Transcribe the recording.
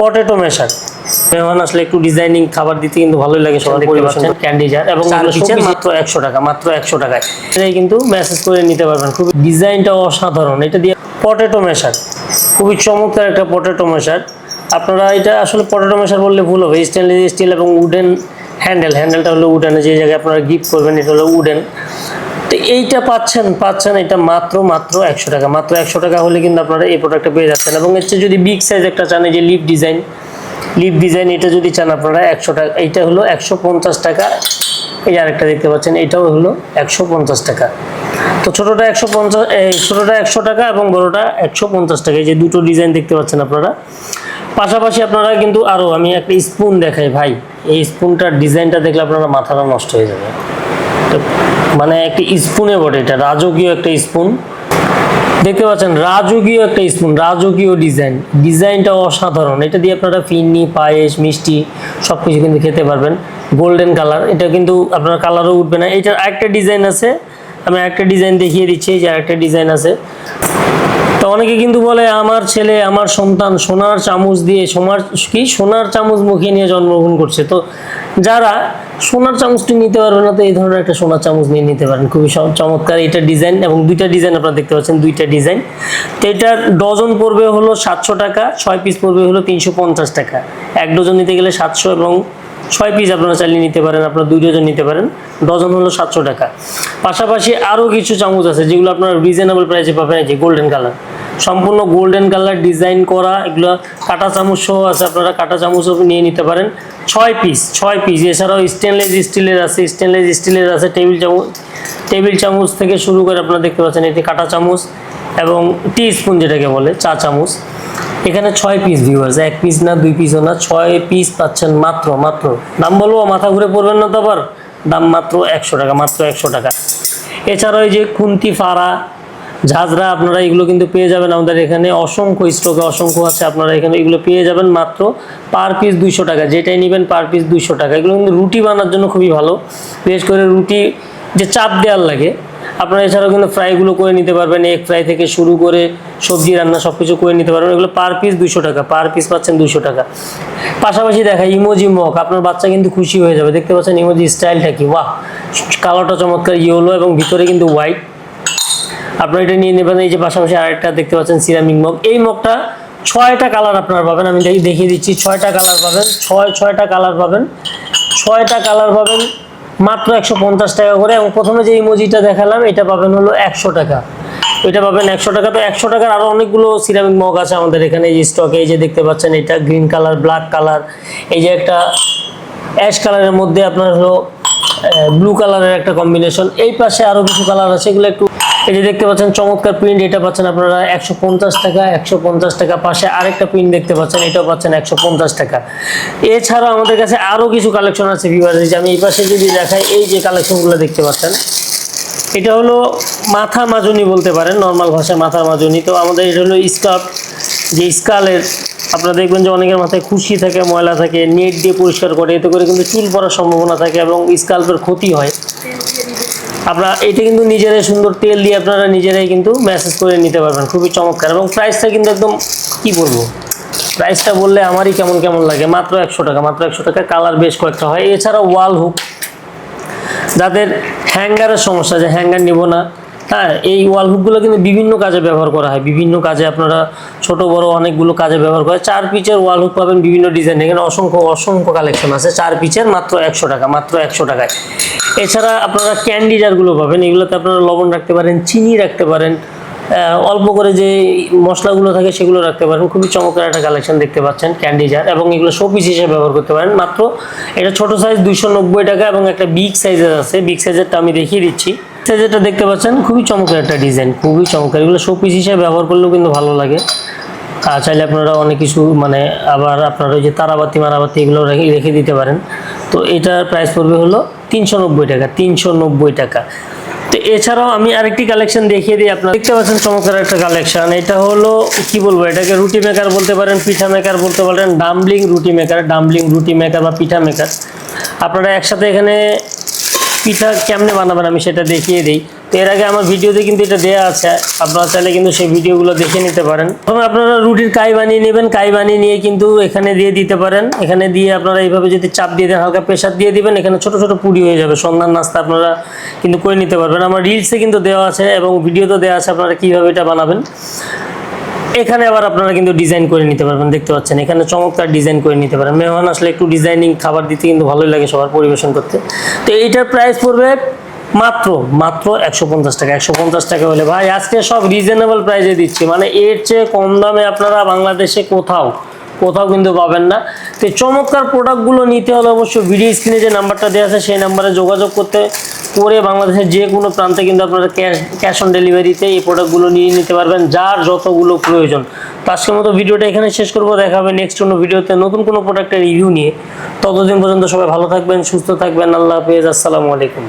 Potato মেশার। মেহমান আসলে একটু ডিজাইনিং খাবার দিতে কিন্তু ভালোই লাগে সবাই দেখতে পাচ্ছেন ক্যান্ডি জার এবং মাত্র একশো টাকা মাত্র একশো টাকায়। এটাই কিন্তু মেসেজ করে নিতে পারবেন। খুবই ডিজাইনটা অসাধারণ। এটা দিয়ে পটেটো মেশার খুবই চমৎকার একটা পটেটো মেশার আপনারা এটা আসলে পটেটো মেশার বললে ভুল হবে। স্টেনলেস স্টিল এবং উডেন হ্যান্ডেল হ্যান্ডেলটা হলো উডেন যে জায়গায় আপনারা গিফট করবেন এটা হলো উডেন তো এইটা পাচ্ছেন পাচ্ছেন এটা মাত্র মাত্র একশো টাকা। মাত্র একশো টাকা হলে কিন্তু আপনারা এই প্রোডাক্টটা পেয়ে যাচ্ছেন। এবং হচ্ছে যদি বিগ সাইজ একটা চান যে লিপ ডিজাইন লিপ ডিজাইন এটা যদি চান আপনারা একশো টাকা, এইটা হলো একশো পঞ্চাশ টাকা। এই আরেকটা দেখতে পাচ্ছেন, এটাও হলো একশো পঞ্চাশ টাকা। তো ছোটোটা একশো পঞ্চাশ ছোটোটা একশো টাকা এবং বড়োটা একশো পঞ্চাশ টাকা। এই যে দুটো ডিজাইন দেখতে পাচ্ছেন আপনারা। পাশাপাশি আপনারা কিন্তু আরও আমি একটা স্পুন দেখাই ভাই। এই স্পুনটার ডিজাইনটা দেখলে আপনারা মাথাটা নষ্ট হয়ে যাবে। মানে একটা স্পুনে বটে এটা, রাজকীয় একটা স্পুন। দেখতে পাচ্ছেন, রাজকীয় একটা স্পুন, রাজকীয় ডিজাইন। ডিজাইনটা অসাধারণ। এটা দিয়ে আপনারা ফিন্নি পায়েস, মিষ্টি সব কিছু কিন্তু খেতে পারবেন। গোল্ডেন কালার এটা কিন্তু আপনার কালারও উঠবে না। এটার একটা ডিজাইন আছে। আমি একটা ডিজাইন দেখিয়ে দিচ্ছি যে আরেকটা ডিজাইন আছে। অনেকে কিন্তু বলে, আমার ছেলে, আমার সন্তান সোনার চামচ দিয়ে সোনার কি? সোনার চামচ মুখে নিয়ে জন্মগ্রহণ করছে। তো যারা সোনার চামচটি নিতে পারবে না, তো এই ধরনের একটা সোনার চামচ নিয়ে নিতে পারেন। খুবই চমৎকার এটা ডিজাইন এবং দুইটা ডিজাইন আপনারা দেখতে পাচ্ছেন, দুইটা ডিজাইন। তো এটার ডজন পড়বে হলো সাতশো টাকা, ছয় পিস পড়বে হলো তিনশো পঞ্চাশ টাকা। এক ডজন নিতে গেলে সাতশো এবং ছয় পিস আপনারা চালিয়ে নিতে পারেন, আপনারা দুই ডজন নিতে পারেন। ডজন হলো সাতশো টাকা। পাশাপাশি আরও কিছু চামচ আছে, যেগুলো আপনারা রিজনেবল প্রাইসে পাবেন যে গোল্ডেন কালার সম্পূর্ণ গোল্ডেন কালার ডিজাইন করা, এগুলো কাটা চামচ সহ আছে, আপনারা কাটা চামচও নিয়ে নিতে পারেন। ছয় পিস ছয় পিস এছাড়াও স্টেনলেস স্টিলের আছে স্টেনলেস স্টিলের আছে টেবিল চামচ টেবিল চামচ থেকে শুরু করে আপনারা দেখতে পাচ্ছেন, এটি কাটা চামচ এবং টি স্পুন যেটাকে বলে, চা চামচ। এখানে ছয় পিস ভিউয়ার্স এক পিস না, দুই পিসও না, ছয় পিস পাচ্ছেন মাত্র মাত্র। দাম বলব, মাথা ঘুরে পড়বেন না তো আবার? দাম মাত্র একশো টাকা, মাত্র একশো টাকা। এছাড়াও এই যে খুন্তি ফাড়া ঝাঁঝরা আপনারা এগুলো কিন্তু পেয়ে যাবেন আমাদের এখানে। অসংখ্য স্টকে অসংখ্য আছে, আপনারা এখানে এগুলো পেয়ে যাবেন মাত্র পার পিস দুইশো টাকা। যেটাই নেবেন পার পিস দুইশো টাকা। এগুলো কিন্তু রুটি বানার জন্য খুবই ভালো। বিশেষ করে রুটি যে চাপ দেওয়ার লাগে, আপনারা এছাড়াও কিন্তু ফ্রাইগুলো করে নিতে পারবেন। এগ ফ্রাই থেকে শুরু করে সবজি রান্না সব কিছু করে নিতে পারবেন। এগুলো পার পিস দুশো টাকা। পার পিস পাচ্ছেন দুশো টাকা। পাশাপাশি দেখা ইমোজি মগ আপনার বাচ্চা কিন্তু খুশি হয়ে যাবে। দেখতে পাচ্ছেন ইমোজি স্টাইলটা কি? বাহ! কালারটা চমৎকার ইয়েলো এবং ভিতরে কিন্তু হোয়াইট আপনারা এটা নিয়ে নেবেন। এই যে পাশাপাশি আরেকটা দেখতে পাচ্ছেন সিরামিক মগ। এই মগটা ছয়টা কালার আপনারা পাবেন। আমি দেখি- দেখিয়ে দিচ্ছি, ছয়টা কালার পাবেন। ছয় ছয়টা কালার পাবেন। ছয়টা কালার পাবেন মাত্র একশো পঞ্চাশ টাকা করে এবং প্রথমে যে ইমোজিটা দেখালাম, এটা পাবেন হলো একশো টাকা। এটা পাবেন একশো টাকা। তো একশো টাকার আরও অনেকগুলো সিরামিক মগ আছে আমাদের এখানে। এই স্টকে এই যে দেখতে পাচ্ছেন, এটা গ্রিন কালার ব্ল্যাক কালার এই যে একটা অ্যাশ কালারের মধ্যে আপনার হলো ব্লু কালারের একটা কম্বিনেশন এই পাশে আরও কিছু কালার আছে, এগুলো একটু এই যে দেখতে পাচ্ছেন, চমৎকার প্রিন্ট এটা পাচ্ছেন আপনারা একশো পঞ্চাশ টাকা, একশো পঞ্চাশ টাকা পাশে আরেকটা প্রিন্ট দেখতে পাচ্ছেন, এটাও পাচ্ছেন একশো পঞ্চাশ টাকা। এছাড়াও আমাদের কাছে আরও কিছু কালেকশন আছে যে আমি এই পাশে যদি দেখাই, এই যে কালেকশনগুলো দেখতে পাচ্ছেন, এটা হলো মাথা মাজুনি বলতে পারেন নর্মাল ভাষায় মাথা মাজুনি। তো আমাদের এটা হলো স্কার্ফ যে স্কালের আপনারা দেখবেন যে অনেকের মাথায় খুশি থাকে, ময়লা থাকে, নেট দিয়ে পরিষ্কার করে, এতে করে কিন্তু চুল পড়ার সম্ভাবনা থাকে এবং স্কাল্পের ক্ষতি হয়। আপনারা এটা কিন্তু নিজেরাই সুন্দর তেল দিয়ে আপনারা নিজেরাই কিন্তু ম্যাসেজ করে নিতে পারবেন, খুবই চমৎকার। এবং প্রাইসটা কিন্তু একদম, কি বলব? প্রাইসটা বললে আমারই কেমন কেমন লাগে, মাত্র একশো টাকা, মাত্র একশো টাকা। কালার বেশ কয়েকটা হয়। এছাড়া ওয়াল হুক যাদের হ্যাঙ্গারের সমস্যা, যে হ্যাঙ্গার নিব না হ্যাঁ এই ওয়াল হুকগুলো কিন্তু বিভিন্ন কাজে ব্যবহার করা হয়। বিভিন্ন কাজে আপনারা ছোট, বড় অনেকগুলো কাজে ব্যবহার করে চার পিচের ওয়াল হুক পাবেন বিভিন্ন ডিজাইন এখানে অসংখ্য অসংখ্য কালেকশন আছে। চার পিচের মাত্র একশো টাকা, মাত্র একশো টাকায়। এছাড়া আপনারা ক্যান্ডি জারগুলো পাবেন। এগুলোতে আপনারা লবণ রাখতে পারেন, চিনি রাখতে পারেন অল্প করে যে মশলাগুলো থাকে সেগুলো রাখতে পারেন। খুবই চমৎকার একটা কালেকশন দেখতে পাচ্ছেন ক্যান্ডি জার এবং এগুলো শোপিস হিসেবে ব্যবহার করতে পারেন। মাত্র এটা ছোট সাইজ নব্বই টাকা এবং একটা বিগ সাইজের আছে। বিগ সাইজেরটা আমি দেখিয়ে দিচ্ছি। সাইজেরটা দেখতে পাচ্ছেন, খুবই চমৎকার একটা ডিজাইন খুবই চমৎকার। এগুলো শোপিস হিসেবে ব্যবহার করলেও কিন্তু ভালো লাগে। আর চাইলে আপনারা অনেক কিছু মানে আবার আপনারা ওই যে তারাবাতি, মারাবাতি এগুলো রেখে দিতে পারেন। তো এটার প্রাইস পড়বে হলো তিনশো নব্বই টাকা, তিনশো নব্বই টাকা। তো এছাড়াও আমি আরেকটি কালেকশন দেখিয়ে দিই আপনার দেখতে পাচ্ছেন চমৎকার একটা কালেকশন এটা হলো, কি বলব, এটাকে রুটি মেকার বলতে পারেন, পিঠা মেকার বলতে পারেন ডাম্বলিং রুটি মেকার ডাম্বলিং রুটি মেকার বা পিঠা মেকার আপনারা একসাথে এখানে পিঠা কেমনে বানাবেন আমি সেটা দেখিয়ে দিই। তো এর আগে আমার ভিডিওতে কিন্তু এটা দেওয়া আছে, আপনারা চাইলে কিন্তু সেই ভিডিওগুলো দেখে নিতে পারেন। প্রথমে আপনারা রুটির কাই বানিয়ে নেবেন, কাই বানিয়ে নিয়ে কিন্তু এখানে দিয়ে দিতে পারেন। এখানে দিয়ে আপনারা এইভাবে যদি চাপ দিয়ে দেন, হালকা প্রেশার দিয়ে দিবেন, এখানে ছোট ছোট পুরি হয়ে যাবে। সন্ধ্যার নাস্তা আপনারা কিন্তু করে নিতে পারবেন। আমার রিলসে কিন্তু দেওয়া আছে এবং ভিডিওতে দেওয়া আছে, আপনারা কীভাবে এটা বানাবেন। এখানে আবার আপনারা কিন্তু ডিজাইন করে নিতে পারবেন, দেখতে পাচ্ছেন। এখানে চমৎকার ডিজাইন করে নিতে পারেন। মেহমান আসলে একটু ডিজাইনিং খাবার দিতে কিন্তু ভালোই লাগে সবার পরিবেশন করতে। তো এইটার প্রাইস পড়বে মাত্র মাত্র একশো পঞ্চাশ টাকা। একশো পঞ্চাশ টাকা হলে ভাই, আজকে সব রিজনেবল প্রাইসে দিচ্ছি। মানে এর চেয়ে কম দামে আপনারা বাংলাদেশে কোথাও কোথাও কিন্তু পাবেন না। তো চমৎকার প্রোডাক্টগুলো নিতে হলে অবশ্যই ভিডিও স্ক্রিনে যে নাম্বারটা দেওয়া আছে, সেই নাম্বারে যোগাযোগ করতে করে বাংলাদেশের যে কোনো প্রান্তে কিন্তু আপনারা ক্যাশ ক্যাশ অন ডেলিভারিতে এই প্রোডাক্টগুলো নিয়ে নিতে পারবেন, যার যতগুলো প্রয়োজন। তো আজকের মতো ভিডিওটা এখানে শেষ করব। দেখা হবে নেক্সট কোনো ভিডিওতে নতুন কোনো প্রোডাক্টের রিভিউ নিয়ে। ততদিন পর্যন্ত সবাই ভালো থাকবেন, সুস্থ থাকবেন। আল্লাহ হাফেজ। আসসালামু আলাইকুম।